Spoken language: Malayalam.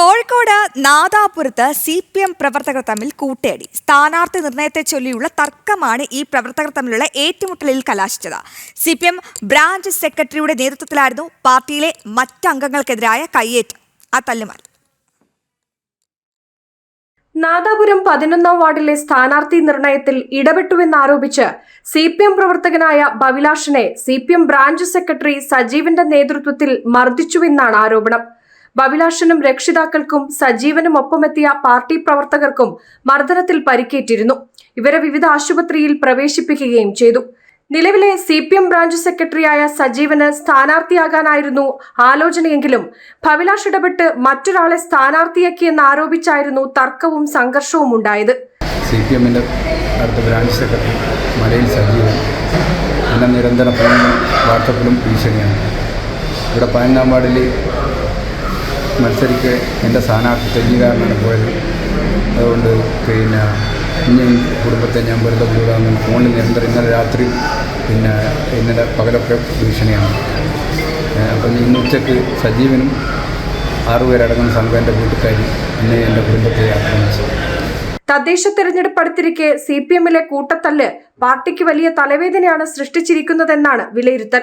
കോഴിക്കോട് നാദാപുരത്ത് സി പി എം പ്രവർത്തകർ തമ്മിൽ കൂട്ടേടി. സ്ഥാനാർത്ഥി നിർണയത്തെ ചൊല്ലിയുള്ള തർക്കമാണ് ഈ പ്രവർത്തകർ തമ്മിലുള്ള ഏറ്റുമുട്ടലിൽ കലാശിച്ചത്. സി പി എം ബ്രാഞ്ച് സെക്രട്ടറിയുടെ നേതൃത്വത്തിലായിരുന്നു പാർട്ടിയിലെ മറ്റംഗങ്ങൾക്കെതിരായ കയ്യേറ്റം. ആ തല്ലുമാറി നാദാപുരം പതിനൊന്നാം വാർഡിലെ സ്ഥാനാർത്ഥി നിർണയത്തിൽ ഇടപെട്ടുവെന്നാരോപിച്ച് സി പി എം പ്രവർത്തകനായ ബവിലാഷിനെ C P M branch secretary സജീവിന്റെ നേതൃത്വത്തിൽ മർദ്ദിച്ചുവെന്നാണ് ആരോപണം. ബവിലാഷിനും രക്ഷിതാക്കൾക്കും സജീവനും ഒപ്പമെത്തിയ പാർട്ടി പ്രവർത്തകർക്കും മർദ്ദനത്തിൽ പരിക്കേറ്റിരുന്നു. ഇവരെ വിവിധ ആശുപത്രിയിൽ പ്രവേശിപ്പിക്കുകയും ചെയ്തു. നിലവിലെ സി പി എം ബ്രാഞ്ച് സെക്രട്ടറിയായ സജീവന് സ്ഥാനാർത്ഥിയാകാനായിരുന്നു ആലോചനയെങ്കിലും ഭവിലാഷ് ഇടപെട്ട് മറ്റൊരാളെ സ്ഥാനാർത്ഥിയാക്കിയെന്ന് ആരോപിച്ചായിരുന്നു തർക്കവും സംഘർഷവും ഉണ്ടായത്. സി പി എമ്മിന്റെ അടുത്ത ബ്രാഞ്ച് സെക്രട്ടറി മലയിൽ സജീവൻ എന്ന നിരന്തരം ഫോണിലും വാട്സപ്പിലും ഭീഷണിയാണ്. ഇവിടെ പതിനൊന്നാം മത്സരിക്ക് എന്റെ സ്ഥാനാർത്ഥി തെജീകാരനാണ് പോയത്. അതുകൊണ്ട് പിന്നെ ഇനി കുടുംബത്തെ ഞാൻ വെറുതെ കൂടാമെന്ന് ഫോണിൽ നിരന്തരം ഇന്നലെ രാത്രി പിന്നെ ഇന്നലെ പകലൊക്കെ ഭീഷണിയാണ്. അപ്പം ഇന്ന് ഉച്ചയ്ക്ക് സജീവനും ആറുപേരടങ്ങുന്ന സംഘം എന്റെ കൂട്ടുകാരി എന്നെ എന്റെ കുടുംബത്തെ ആക്രമിച്ചു. തദ്ദേശ തെരഞ്ഞെടുപ്പ് അടുത്തിരിക്കെ സി പി എമ്മിലെ കൂട്ടത്തല്ല് പാർട്ടിക്ക് വലിയ തലവേദനയാണ് സൃഷ്ടിച്ചിരിക്കുന്നതെന്നാണ് വിലയിരുത്തൽ.